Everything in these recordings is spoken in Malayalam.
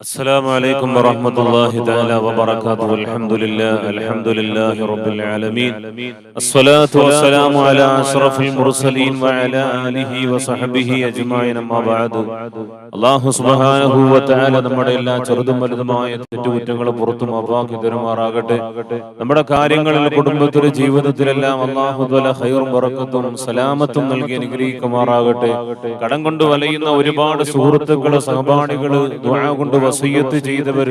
السلام عليكم ورحمة الله تعالى وبركاته الحمد لله الحمد لله رب العالمين الصلاة والسلام على أشرف المرسلين وعلى آله وصحبه أجمعين أما بعد അള്ളാഹു സുബ്ഹാനഹു വതആല നമ്മുടെ എല്ലാ ചെറുതും വലുതുമായ തെറ്റുകുറ്റങ്ങളും പുറത്തും അള്ളാഹു തരുമാറാകട്ടെ നമ്മുടെ കാര്യങ്ങളിൽ കുടുംബത്തിലും ജീവിതത്തിലെല്ലാം അള്ളാഹു തല ഹൈറും ബറക്കത്തും സലാമത്തും നൽകി അനുഗ്രഹിക്കുമാറാകട്ടെ കടം കൊണ്ട് വലയുന്ന ഒരുപാട് സുഹൃത്തുക്കള് സഹപാഠികള് ദുആ കൊണ്ട് വസീയത്ത് ചെയ്തവർ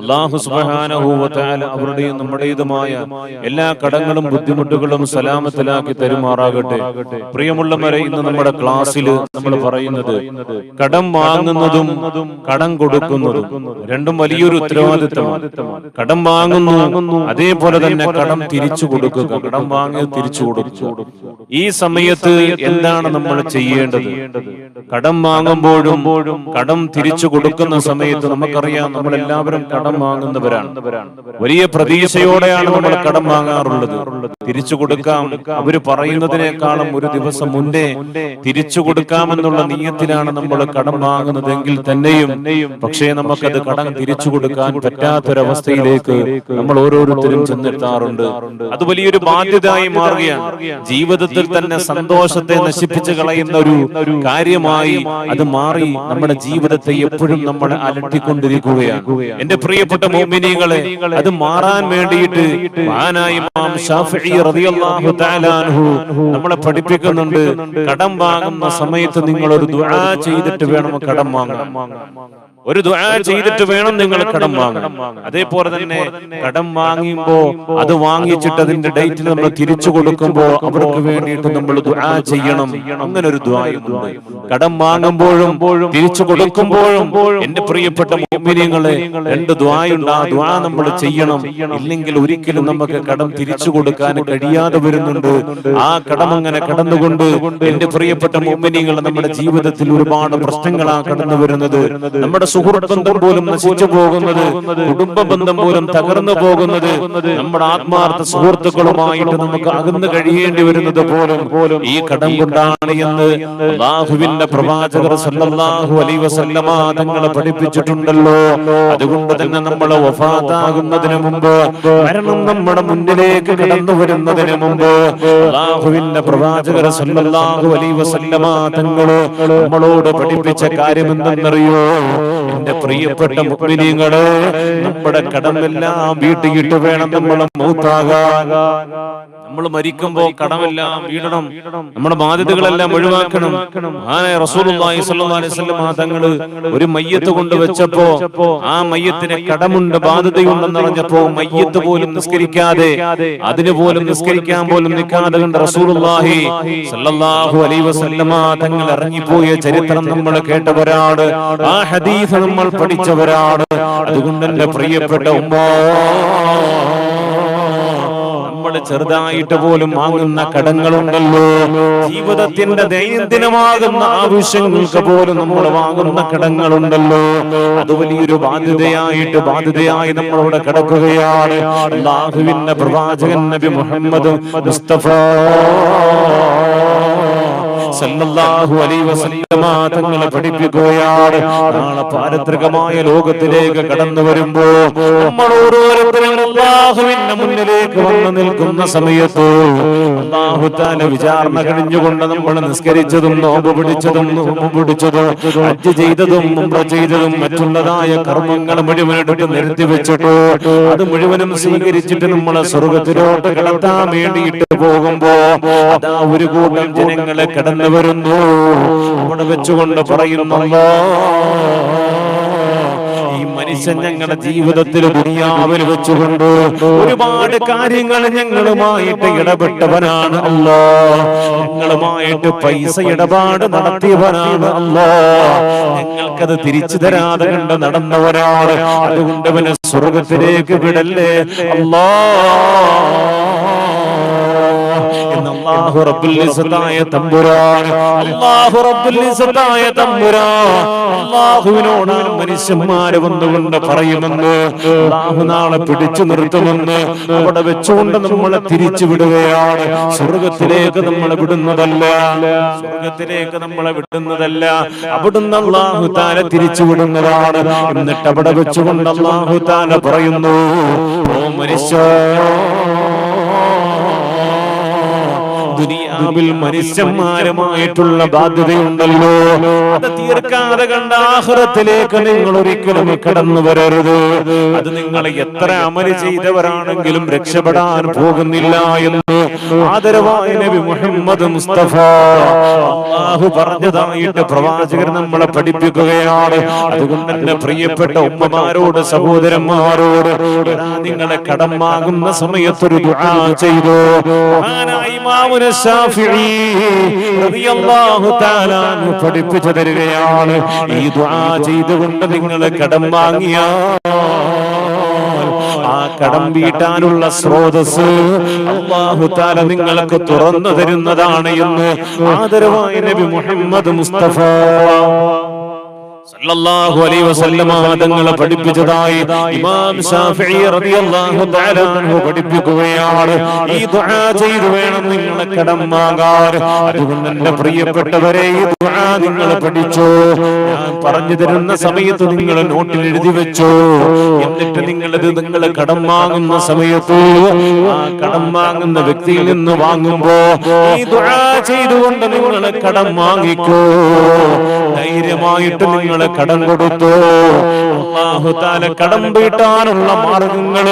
അള്ളാഹു സുബ്ഹാനഹു വതആല അവരുടെയും നമ്മുടേതുമായ എല്ലാ കടങ്ങളും ബുദ്ധിമുട്ടുകളും സലാമത്തിലാക്കി തരുമാറാകട്ടെ. പ്രിയമുള്ളവരെ ഇന്ന് നമ്മുടെ ക്ലാസ്സിൽ നമ്മൾ പറയുന്നത് കടം വാങ്ങുന്നതും കടം കൊടുക്കുന്നതും രണ്ടും വലിയൊരു ഉത്തരവാദിത്തമാണ്. കടം വാങ്ങുന്നു അതേപോലെ തന്നെ കടം തിരിച്ചു കൊടുക്കുക. കടം വാങ്ങി തിരിച്ചു കൊടുക്കുക. ഈ സമയത്ത് എന്താണ് നമ്മൾ ചെയ്യേണ്ടത്? കടം വാങ്ങുമ്പോഴും കടം തിരിച്ചു കൊടുക്കുന്ന സമയത്ത് നമുക്കറിയാം നമ്മൾ എല്ലാവരും കടം വാങ്ങുന്നവരാണ്. വലിയ പ്രതീക്ഷയോടെയാണ് നമ്മൾ കടം വാങ്ങാറുള്ളത്. തിരിച്ചു കൊടുക്കാം. അവർ പറയുന്നതിനേക്കാളും ഒരു ദിവസം മുന്നേ തിരിച്ചു കൊടുക്കാമെന്നുള്ള നീയത്തിലാണ് നമ്മൾ കടം വാങ്ങുന്നതെങ്കിൽ തന്നെയും പക്ഷേ നമുക്കത് കടം തിരിച്ചു കൊടുക്കാൻ പറ്റാത്തൊരവസ്ഥയിലേക്ക് നമ്മൾ ഓരോരുത്തരും ചെന്നെത്താറുണ്ട്. അത് വലിയൊരു ബാധ്യതയായി മാറുകയാണ്. ജീവിതത്തിൽ തന്നെ സന്തോഷത്തെ നശിപ്പിച്ചു കളയുന്ന ഒരു കാര്യമായി അത് മാറി നമ്മുടെ ജീവിതത്തെ എപ്പോഴും നമ്മൾ അലട്ടിക്കൊണ്ടിരിക്കുകയാണ് എന്റെ പ്രിയപ്പെട്ട മോമിനികളെ അത് മാറാൻ വേണ്ടിയിട്ട് നമ്മളെ പഠിപ്പിക്കുന്നുണ്ട്. കടം വാങ്ങുന്ന സമയത്ത് നിങ്ങൾ ഒരു ദുആ ചെയ്തിട്ട് വേണം കടം വാങ്ങാൻ. ഒരു ദുആ ചെയ്തിട്ട് വേണം നിങ്ങൾ കടം വാങ്ങാൻ. അതേപോലെ തന്നെ കടം വാങ്ങിയുമ്പോ അത് വാങ്ങിച്ചിട്ട് അതിന്റെ ഡേറ്റിൽ നമ്മൾ തിരിച്ചു കൊടുക്കുമ്പോ അവർക്ക് വേണ്ടിയിട്ട് നമ്മൾ ദുആ ചെയ്യണം. അങ്ങനെ ഒരു ദുആയുണ്ട്. കടം വാങ്ങുമ്പോഴും തിരിച്ചു കൊടുക്കുമ്പോഴും എന്റെ പ്രിയപ്പെട്ട മുഅ്മിനീങ്ങളെ രണ്ട് ദുആയുണ്ട്. ആ ദുആ നമ്മൾ ചെയ്യണം. ഇല്ലെങ്കിൽ ഒരിക്കലും നമുക്ക് കടം തിരിച്ചു കൊടുക്കാൻ കഴിയാതെ വരുന്നുണ്ട്. ആ കടം അങ്ങനെ കടന്നുകൊണ്ട് എന്റെ പ്രിയപ്പെട്ട മോമിനിയങ്ങൾ നമ്മുടെ ജീവിതത്തിൽ ഒരുപാട് പ്രശ്നങ്ങളാണ് കടന്നു വരുന്നത്. നമ്മുടെ സുഹൃത്ത് ബന്ധം പോലും നശിച്ചു പോകുന്നത് കുടുംബ ബന്ധം പോലും തകർന്നു പോകുന്നത് നമ്മുടെ ആത്മാർത്ഥ സുഹൃത്തുക്കളുമായിട്ട് നമുക്ക് അകന്നു കഴിയേണ്ടി വരുന്നത് പോലും പോലും ഈ കടം കൊണ്ടാണ് എന്ന് ബാഹുവിന്റെ പ്രവാചകർ സല്ലല്ലാഹു അലൈഹി വസല്ലമ തങ്ങളെ പഠിപ്പിച്ചിട്ടുണ്ടല്ലോ. അതുകൊണ്ട് തന്നെ നമ്മൾ വഫാത്താകുന്നതിന് മുമ്പ് മരണം നമ്മുടെ മുന്നിലേക്ക് കടന്നു വരുന്നതിന് മുമ്പ് ബാഹുവിന്റെ പ്രവാചകർ സല്ലല്ലാഹു അലൈഹി വസല്ലമ തങ്ങൾ നമ്മളോട് പഠിപ്പിച്ച കാര്യം എന്തെന്നറിയോ എന്റെ പ്രിയപ്പെട്ട മുഅ്മിനീങ്ങളെ നമ്മുടെ കടമെല്ലാം വീട്ടിയിട്ട് വേണം നമ്മൾ മൗത്താകാൻ. നമ്മൾ മരിക്കുമ്പോ കടമെല്ലാം വീടണം. നമ്മുടെ ബാധ്യതകളെല്ലാം ഒഴിവാക്കണം. തങ്ങൾ ഒരു മയ്യത്ത് കൊണ്ട് വെച്ചപ്പോ ആ മയ്യത്തിന് കടമുണ്ട് ബാധ്യതയുണ്ടെന്ന് അറിഞ്ഞപ്പോ മയ്യത്ത് പോലും നിസ്കരിക്കാതെ അതിന് പോലും നിസ്കരിക്കാൻ പോലും നിൽക്കാതെ കണ്ട് റസൂലുള്ളാഹി സ്വല്ലല്ലാഹു അലൈഹി വസല്ലമ തങ്ങൾ ഇറങ്ങിപ്പോയ ചരിത്രം നമ്മൾ കേട്ടവരാണ് ആ ഹദീസ് നമ്മൾ പഠിച്ചവരാണ്. അതുകൊണ്ട് എന്റെ പ്രിയപ്പെട്ട ഉമ്മ. നമ്മൾ ചെറുതായിട്ട് പോലും വാങ്ങുന്ന കടങ്ങളുണ്ടല്ലോ. ജീവിതത്തിന്റെ ദൈനംദിനമാകുന്ന ആവശ്യങ്ങൾക്ക് പോലും നമ്മൾ വാങ്ങുന്ന കടങ്ങളുണ്ടല്ലോ. അത് വലിയൊരു ബാധ്യതയായിട്ട് ബാധ്യതയായി നമ്മളവിടെ കിടക്കുകയാണ്. ലാഹുവിന്റെ പ്രവാചകൻ നബി മുഹമ്മദ് മുസ്തഫ. സല്ലല്ലാഹു അലൈഹി വസല്ലമ തങ്ങളെ പഠിപ്പിക്കുകയാണ്. നാളെ പാരത്രികമായ ലോകത്തിലേക്ക് കടന്നു വരുമ്പോ നമ്മൾ ഓരോരുത്തരും അള്ളാഹുവിന്റെ മുന്നിലേക്ക് വന്നു നിൽക്കുന്ന സമയത്ത് അള്ളാഹു താല വിചാരണ കഴിഞ്ഞുകൊണ്ട് നമ്മൾ നിസ്കരിച്ചതും നോമ്പ് പിടിച്ചതും നോമ്പ് പിടിച്ചതും ഹജ്ജ് ചെയ്തതും മുമ്പ് ചെയ്തതും മറ്റുള്ളതായ കർമ്മങ്ങൾ മുഴുവൻ എടുത്ത് നിരത്തി വെച്ചിട്ട് അത് മുഴുവനും സ്വീകരിച്ചിട്ട് നമ്മളെ സ്വർഗത്തിലോട്ട് കിടത്താൻ വേണ്ടിയിട്ട് പോകുമ്പോ ഒരു കൂട്ടം ജനങ്ങളെ കടന്നു വരുന്നു. അവിടെ വെച്ചുകൊണ്ട് പറയുന്നല്ലോ ഈ മനുഷ്യൻ ഞങ്ങളുടെ ജീവിതത്തിൽ ദുനിയാവിൽ വെച്ചുകൊണ്ട് ഒരുപാട് കാര്യങ്ങൾ ഞങ്ങളുമായിട്ട് ഇടപെട്ടവനാണ് അല്ലോ ഞങ്ങളുമായിട്ട് പൈസ ഇടപാട് നടത്തിയവനാണ് അല്ലോ ഞങ്ങൾക്കത് തിരിച്ചു തരാതെ കണ്ട് നടന്നവരാണ്. അതുകൊണ്ട് അവനെ സ്വർഗത്തിലേക്ക് വിടല്ലേ? അല്ലോ അല്ലാഹു റബ്ബുൽ ഇസ്സതായ തമ്പുരാൻ. അല്ലാഹു റബ്ബുൽ ഇസ്സതായ തമ്പുരാൻ. അല്ലാഹുവിനോട് മനുഷ്യന്മാരെ വന്നുകൊണ്ട് പറയുമെന്ന് അല്ലാഹു നാളെ പിടിച്ചു നിർത്തുമെന്ന് അവിടെ വെച്ചുകൊണ്ട് നമ്മളെ തിരിച്ചു വിടുകയാണ്. സ്വർഗത്തിലേക്ക് നമ്മളെ വിടുന്നതല്ല. സ്വർഗത്തിലേക്ക് നമ്മളെ വിടുന്നതല്ല. അവിടുന്ന് അള്ളാഹു താല തിരിച്ചു വിടുന്നതാണ്. എന്നിട്ട് അവിടെ വെച്ചുകൊണ്ട് അള്ളാഹു താല പറയുന്നു ഓ മനുഷ്യ ദുനിയാവിൽ മനുഷ്യന്മാരുമായിട്ടുള്ള ബാധ്യതയുണ്ടല്ലോ. അത് തീർക്കാതെ കണ്ട ആഹ്റത്തിലേക്ക് നിങ്ങൾ ഒരിക്കലും കടന്നു വരരുത്. അത് നിങ്ങൾ എത്ര അമൽ ചെയ്തവരാണെങ്കിലും രക്ഷപ്പെടാൻ പോകുന്നില്ല എന്ന് ആദരവായ നബി മുഹമ്മദ് മുസ്തഫ അള്ളാഹു പറഞ്ഞതായിട്ട് പ്രവാചകർ നമ്മളെ പഠിപ്പിക്കുകയാണ്. അതുകൊണ്ട് തന്നെ പ്രിയപ്പെട്ട ഉമ്മമാരോട് സഹോദരന്മാരോട് നിങ്ങളെ കടമാകുന്ന സമയത്തൊരു ദുആ ചെയ്തു. പഠിപ്പിച്ചു തരികയാണ്. ഈ ദുആ ചെയ്തുകൊണ്ട് നിങ്ങൾ കടം വാങ്ങിയാൽ ആ കടം വീട്ടാനുള്ള സ്രോതസ് അള്ളാഹുത്താല നിങ്ങൾക്ക് തുറന്നു തരുന്നതാണ് എന്ന് ആദരവായ നബി മുഹമ്മദ് മുസ്തഫ സല്ലല്ലാഹു അലൈഹി വസല്ലമ തങ്ങളെ പഠിപ്പിച്ചതായി ഇമാം ശാഫിഈ റളിയല്ലാഹു തആല അൻഹു പഠിപ്പിക്കുകയാണ്. ഈ ദുആ ചെയ്തു വേണം നിങ്ങളെ കടം വാങ്ങാൻ അതുകൊണ്ട് എന്റെ പ്രിയപ്പെട്ടവരെ ഈ ദുആ നിങ്ങൾ പഠിച്ചോ. ഞാൻ പറഞ്ഞു തരുന്ന സമയത്ത് നിങ്ങൾ നോട്ടിൽ എഴുതി വെച്ചോ. എന്നിട്ട് നിങ്ങൾ ഇത് നിങ്ങൾ കടം വാങ്ങുന്ന സമയത്ത് ആ കടം വാങ്ങുന്ന വ്യക്തിയിൽ നിന്ന് വാങ്ങുമ്പോ ഈ ദുആ ചെയ്തുകൊണ്ട് നിങ്ങൾ കടം വാങ്ങിക്കോ. ധൈര്യമായിട്ട് നിങ്ങൾ കടം കൊടുത്തു? അള്ളാഹു താല കടം വീട്ടാനുള്ള മാർഗങ്ങൾ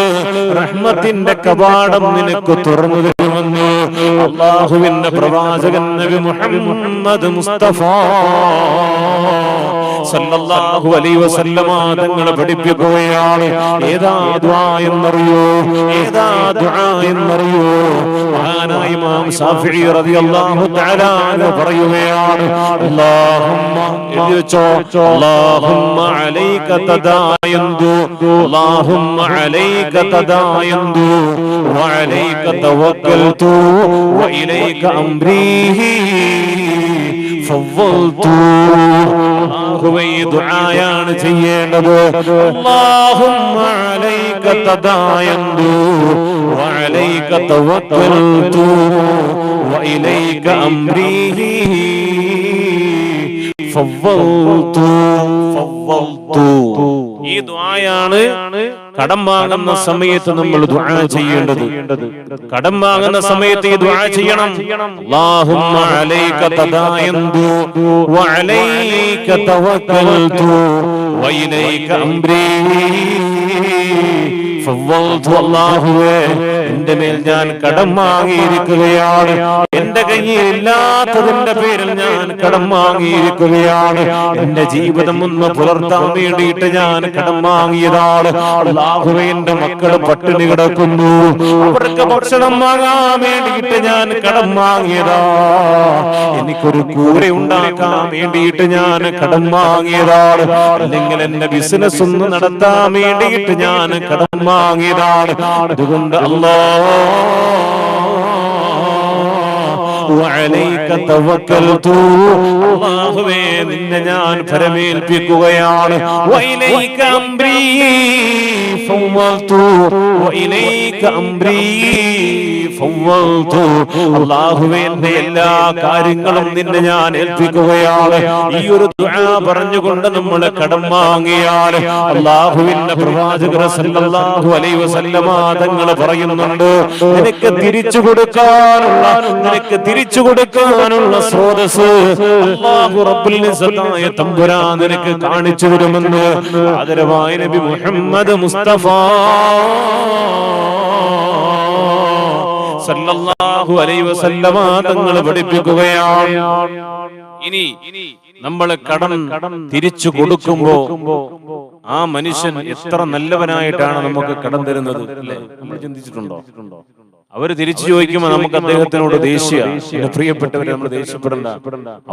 റഹ്മത്തിന്റെ കവാടം നിനക്ക് തുറന്നു തരുമെന്നു അള്ളാഹുവിന്റെ പ്രവാചകൻ നബി മുഹമ്മദ് മുസ്തഫ സല്ലല്ലാഹു അലൈഹി വസല്ലമ തങ്ങളെ പഠിപ്പിക്കുകയാണ്. ഏതാ ദുആ എന്നറിയോ? ഏതാ ദുആ എന്നറിയോ? മഹാനായ ഇമാം ശാഫിഈ റളിയല്ലാഹു തആല പറയുകയാണ് അല്ലാഹുമ്മ എഴുതി വെച്ചോ? അല്ലാഹുമ്മ അലൈക തദായന്തു അല്ലാഹുമ്മ അലൈക തദായന്തു വഅലൈക തവക്കൽതു വഇലൈക അംരീ ഫവ്വൽതു. അല്ലാഹുവേ ഈ ദുആയാണ് ചെയ്യേണ്ടത്. അല്ലാഹുമ്മ അലൈക തദായന്തു വഅലൈക തവക്കൽതു വഇലൈക അംരീ ഫവ്വൽതു ഫവ്വൽതു. ഈ ദുആയാണ് കടം വാങ്ങുന്ന സമയത്ത് നമ്മൾ ദുആ ചെയ്യേണ്ടത്. കടം വാങ്ങുന്ന സമയത്ത് ഈ ദുആ ചെയ്യണം. അല്ലാഹുമ്മ അലൈക തദായന്തു വഅലൈക തവക്കൽതു വഇലൈക അംരീ ഫവ്വൽതു അല്ലാഹുവേ എന്റെ മേൽ ഞാൻ കടം വാങ്ങിയിരിക്കുകയാണ്. എന്റെ പേരിൽ ഞാൻ കടം വാങ്ങിയിരിക്കുകയാണ് എന്റെ ജീവിതം ഒന്ന് പുലർത്താൻ വേണ്ടിയിട്ട് ഞാൻ കടം വാങ്ങിയതാണ് അല്ലാഹുവേ എന്റെ മക്കൾ പട്ടിണി കിടക്കുന്നു. അവർക്ക് ഭക്ഷണം വാങ്ങാൻ വേണ്ടിയിട്ട് ഞാൻ കടം വാങ്ങിയതാ എനിക്കൊരു കൂര ഉണ്ടാക്കാൻ വേണ്ടിയിട്ട് ഞാൻ കടം വാങ്ങിയതാണ് അല്ലെങ്കിൽ എന്റെ ബിസിനസ് ഒന്ന് നടത്താൻ വേണ്ടിയിട്ട് ഞാൻ കടം വാങ്ങിയതാണ് അതുകൊണ്ട് അല്ലാ അള്ളാഹുവേ നിന്നെ ഞാൻ ഫരമേൽപ്പിക്കുകയാണ് അംബ്രീ. അള്ളാഹുവേ എന്റെ എല്ലാ കാര്യങ്ങളും നിന്നെ ഞാൻ ഏൽപ്പിക്കുകയാണ്. ഈ ഒരു പറഞ്ഞുകൊണ്ട് നമ്മൾ കടം വാങ്ങിയാൽ അള്ളാഹുവിന്റെ പ്രവാചകർ സല്ലല്ലാഹു അലൈഹി വസല്ലമ തങ്ങൾ പറയുന്നുണ്ട്. നിനക്ക് തിരിച്ചു കൊടുക്കാനുള്ള നിനക്ക് തിരിച്ചു കൊടുക്കാനുള്ള സ്രോതസ് അല്ലാഹു റബ്ബുൽ നിസതായ തമ്പുരാൻ നിനക്ക് കാണിച്ചു വരുമെന്ന് ആദരവായ നബി മുഹമ്മദ് മുസ്തഫ സല്ലല്ലാഹു അലൈഹി വസല്ലമ തങ്ങൾ പഠിപ്പിക്കുകയാണ്. ഇനി നമ്മൾ കടം തിരിച്ചു കൊടുക്കുമ്പോ ആ മനുഷ്യൻ എത്ര നല്ലവനായിട്ടാണ് നമുക്ക് കടം തരുന്നത്? അല്ലേ? നമ്മൾ ചിന്തിച്ചിട്ടുണ്ടോ? അവർ തിരിച്ചു ചോദിക്കുമ്പോൾ നമുക്ക് അദ്ദേഹത്തിനോട് ദേഷ്യ. പ്രിയപ്പെട്ടവരെ നമ്മൾ ദേഷ്യപ്പെടണ്ട.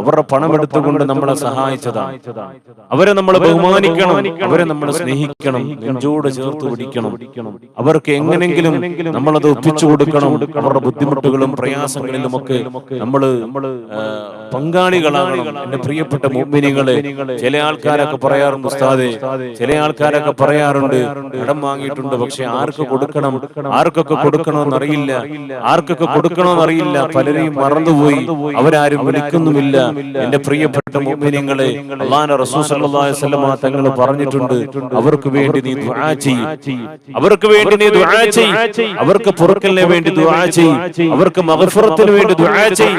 അവരുടെ പണം എടുത്തുകൊണ്ട് നമ്മളെ സഹായിച്ചതാണ് അവരെ നമ്മൾ ബഹുമാനിക്കണം. അവരെ നമ്മൾ സ്നേഹിക്കണം. നെഞ്ചോട് ചേർത്ത് പിടിക്കണം. അവർക്ക് എങ്ങനെങ്കിലും നമ്മളത് ഒപ്പിച്ചു കൊടുക്കണം. അവരുടെ ബുദ്ധിമുട്ടുകളും പ്രയാസങ്ങളിലും ഒക്കെ നമ്മൾ പങ്കാളികളാണ് എന്റെ പ്രിയപ്പെട്ട മുമ്പിനികളെ ചില ആൾക്കാരൊക്കെ പറയാറുണ്ട് ഉസ്താദെ ചില ആൾക്കാരൊക്കെ പറയാറുണ്ട് ഇടം വാങ്ങിയിട്ടുണ്ട് പക്ഷെ ആർക്ക് കൊടുക്കണം? ആർക്കൊക്കെ കൊടുക്കണമെന്ന് അറിയില്ല. ആർക്കൊക്കെ കൊടുക്കണമെന്ന് അറിയില്ല. പലരെയും മറന്നുപോയി. അവരാരും വിളിക്കുന്നുമില്ല. എന്റെ പ്രിയപ്പെട്ട മോമിനിയങ്ങളെ അള്ളാന തങ്ങൾ പറഞ്ഞിട്ടുണ്ട്. അവർക്ക് വേണ്ടി നീ ദുആ ചെയ്യും. അവർക്ക് വേണ്ടി നീ ദുആ ചെയ്യും. അവർക്ക് പുറക്കലിനെ വേണ്ടി ദുആ ചെയ്യും. അവർക്ക് മകഫുറത്തിന് വേണ്ടി ദുആ ചെയ്യും.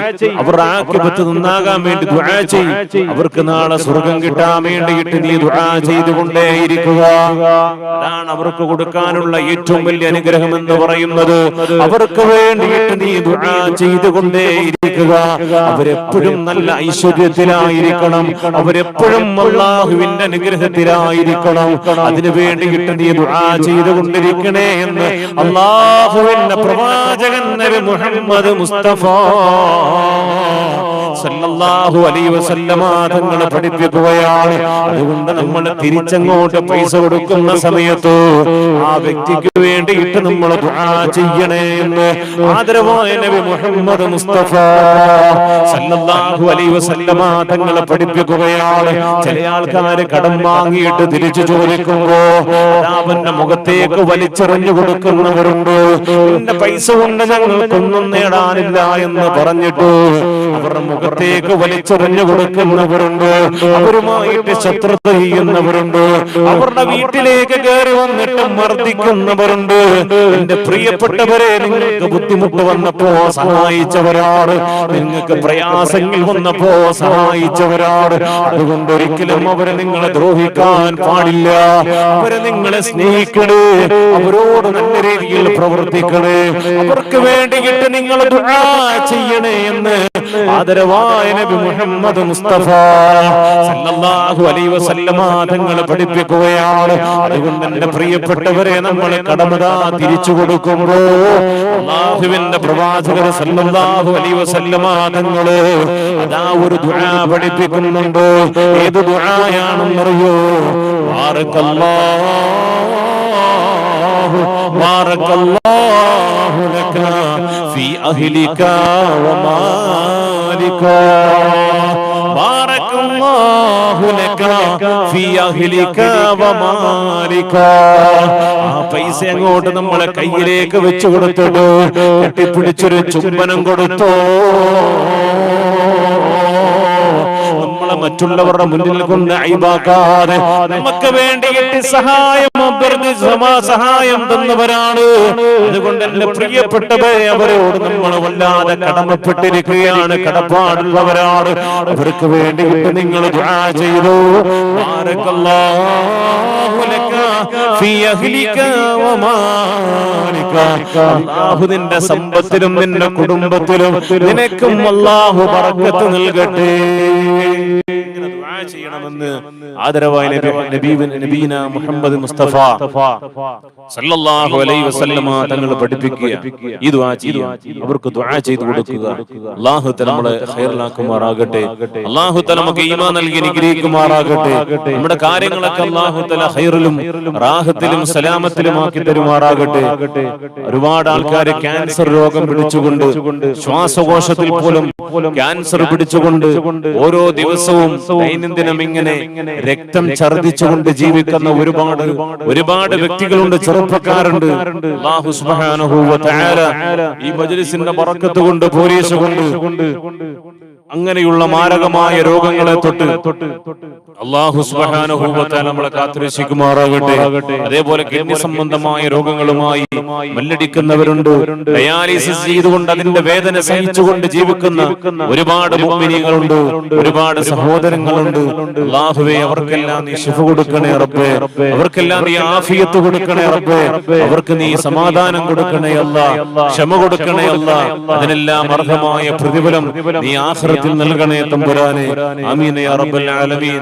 ആക്കിപ്പറ്റ് നന്നാകാൻ വേണ്ടി ദുആ ചെയ്യും. അവർക്ക് നാളെ സ്വർഗം കിട്ടാൻ വേണ്ടിയിട്ട് നീ ദുആ ചെയ്തുകൊണ്ടേയിരിക്കുക. അതാണ് അവർക്ക് കൊടുക്കാനുള്ള ഏറ്റവും വലിയ അനുഗ്രഹം എന്ന് പറയുന്നത്. അവർക്ക് വേണ്ടിയിട്ട് നീ ദുആ ചെയ്തുകൊണ്ടേയിരിക്കുക അവരെപ്പോഴും നല്ല ഐശ്വര്യത്തിലായിരിക്കണം. അവരെപ്പോഴും അള്ളാഹുവിന്റെ അനുഗ്രഹത്തിലായിരിക്കണം. അതിനു വേണ്ടിയിട്ട് നീ ദുആ ചെയ്തുകൊണ്ടിരിക്കണേ എന്ന് അള്ളാഹുവിന്റെ പ്രവാചകൻ നബി മുഹമ്മദ് മുസ്തഫ സല്ലല്ലാഹു അലൈഹി വസല്ലമ തങ്ങൾ പഠിപ്പിക്കുകയാണ്. അതുകൊണ്ട് നമ്മൾ തിരിച്ചങ്ങോട്ട് പൈസ കൊടുക്കുന്ന സമയത്ത് ആ വ്യക്തിക്ക് വേണ്ടിയിട്ട് നമ്മൾ ചെയ്യണേ എന്ന് ആദരവായ നബി മുഹമ്മദ് മുസ്തഫ സല്ലല്ലാഹു അലൈഹി വസല്ലമ തങ്ങളെ പഠിപ്പിക്കുകയാണ്. ചില ആൾക്കാര് കടം വാങ്ങിയിട്ട് തിരിച്ചു ചോദിക്കുമ്പോ അവന്റെ മുഖത്തേക്ക് വലിച്ചെറിഞ്ഞു കൊടുക്കുന്നവരുണ്ട്. എന്റെ പൈസ കൊണ്ട് ഞങ്ങൾക്കൊന്നും നേടാനില്ല എന്ന് പറഞ്ഞിട്ട് അവരുടെ മുഖത്തേക്ക് വലിച്ചെറിഞ്ഞു കൊടുക്കുന്നവരുണ്ട്. അവരുമായിട്ട് ശത്രുത ചെയ്യുന്നവരുണ്ട്. അവരുടെ വീട്ടിലേക്ക് കയറി വന്നിട്ട് മർദ്ദിക്കുന്നവരുണ്ട് എന്റെ പ്രിയപ്പെട്ടവരെ നിങ്ങൾക്ക് ബുദ്ധിമുട്ട് വന്നപ്പോ സഹായിച്ചവരാണ്. നിങ്ങൾക്ക് പ്രയാസങ്ങൾ വന്നപ്പോ സഹായിച്ചവരാണ്. അതുകൊണ്ട് ഒരിക്കലും അവരെ നിങ്ങളെ ദ്രോഹിക്കാൻ പാടില്ല. അവരെ നിങ്ങളെ സ്നേഹിക്കണേ. അവരോട് നല്ല രീതിയിൽ പ്രവർത്തിക്കണേ. അവർക്ക് വേണ്ടിയിട്ട് നിങ്ങൾ ചെയ്യണേ എന്ന് ആദരവായ നബി മുഹമ്മദ് മുസ്തഫ. സല്ലല്ലാഹു അലൈഹി വസല്ലമ തങ്ങൾ പഠിപ്പിക്കുകയാണ്. അതുകൊണ്ട് എന്റെ പ്രിയപ്പെട്ടവരെ നമ്മൾ കടമതാ തിരിച്ചു കൊടുക്കുമ്പോ അള്ളാഹുവിന്റെ പ്രവാചകർ സല്ലല്ലാഹു അലൈഹി വസല്ലമ തങ്ങൾ അതാ ഒരു ദുആ പഠിപ്പിക്കുന്നുണ്ട്. ഏത് ദുആയാണെന്നറിയോ? ബാറക്കല്ലാഹു ബാറക്കല്ലാഹു ലക ഫീ അഹ്ലിക വമാലിക ആ പൈസ അങ്ങോട്ട് നമ്മളെ കയ്യിലേക്ക് വെച്ചു കൊടുത്തിട്ട് കെട്ടിപ്പിടിച്ചൊരു ചുംബനം കൊടുത്തോ. മറ്റുള്ളവരുടെ മുന്നിൽ കൊണ്ട് അയവാക്കാതെ നമുക്ക് വേണ്ടിയിട്ട് സഹായം അഭ്യർത്ഥി സമാസഹായം തന്നവരാണ്. അതുകൊണ്ട് എന്റെ പ്രിയപ്പെട്ടവരെ അവരോട് നമ്മൾ വല്ലാതെ കടമപ്പെട്ടിരിക്കുകയാണ്. കടപ്പാടുള്ളവരാണ്. അവർക്ക് വേണ്ടിയിട്ട് നിങ്ങൾ ചെയ്തു. നിന്റെ സമ്പത്തിലും നിന്റെ കുടുംബത്തിലും നിനക്കും അല്ലാഹു ബർക്കത്ത് നൽകട്ടെ. ചെയ്യണമെന്ന് ആദരവായ നബി നബീ- നബീന മുഹമ്മദ് മുസ്തഫ. സല്ലല്ലാഹു അലൈഹി വസല്ലമ തങ്ങൾ പഠിപ്പിക്കുക. ഈ ദുആ ചെയ്യുക. അവർക്ക് ദുആ ചെയ്തു കൊടുക്കുക. അല്ലാഹു തആല നമ്മളെ ഖൈറിലാക്കുമാറാകട്ടെ. അല്ലാഹു തആല നമുക്ക് ഈമാൻ നൽകി അനുഗ്രഹിക്കുമാറാകട്ടെ നമ്മുടെ കാര്യങ്ങളൊക്കെ അല്ലാഹു തആല ഖൈറിലും റാഹത്തിലും സലാമത്തിലും ആക്കി തരുമാറാകട്ടെ. ഒരുപാട് ആൾക്കാർ ക്യാൻസർ രോഗം പിടിച്ചുകൊണ്ട് ശ്വാസകോശത്തിൽ പോലും ക്യാൻസർ പിടിച്ചുകൊണ്ട് ഓരോ ദിവസവും ദൈനംദിനം ഇങ്ങനെ രക്തം ഛർദിച്ചുകൊണ്ട് ജീവിക്കുന്ന ഒരുപാട് ഒരുപാട് വ്യക്തികളുണ്ട് ചെറുപ്പക്കാരുണ്ട്. ഈ മജ്ലിസിന്റെ പറക്കത്ത് കൊണ്ട് പോലീസ് കൊണ്ട് അങ്ങനെയുള്ള മാരകമായ രോഗങ്ങളെ തൊട്ട് അള്ളാഹു തആല നമ്മളെ കാത്തുരക്ഷിക്കുമാറാകട്ടെ. അതേപോലെ കിഡ്നി സംബന്ധമായ രോഗങ്ങളുമായി മല്ലടിക്കുന്നവരുണ്ട്. ഡയാലിസിസ് ചെയ്തുകൊണ്ട് അതിന്റെ വേദന സഹിച്ചുകൊണ്ട് ജീവിക്കുന്ന ഒരുപാട് മുഅ്മിനീങ്ങളുണ്ട് ഒരുപാട് സഹോദരങ്ങളുണ്ട്. അള്ളാഹുവേ അവർക്കെല്ലാം നീ ശിഫ കൊടുക്കണേ റബ്ബേ. അവർക്കെല്ലാം നീ ആഫിയത്ത് കൊടുക്കണേ റബ്ബേ. അവർക്ക് നീ സമാധാനം കൊടുക്കണേ അല്ല. ക്ഷമ കൊടുക്കണേ അല്ല. അതിനെല്ലാം അർഹമായ പ്രതിഫലം നീ ആഖിറത്തിൽ നൽകണേ തമ്പുരാനെ. യാ റബ്ബൽ ആലമീൻ.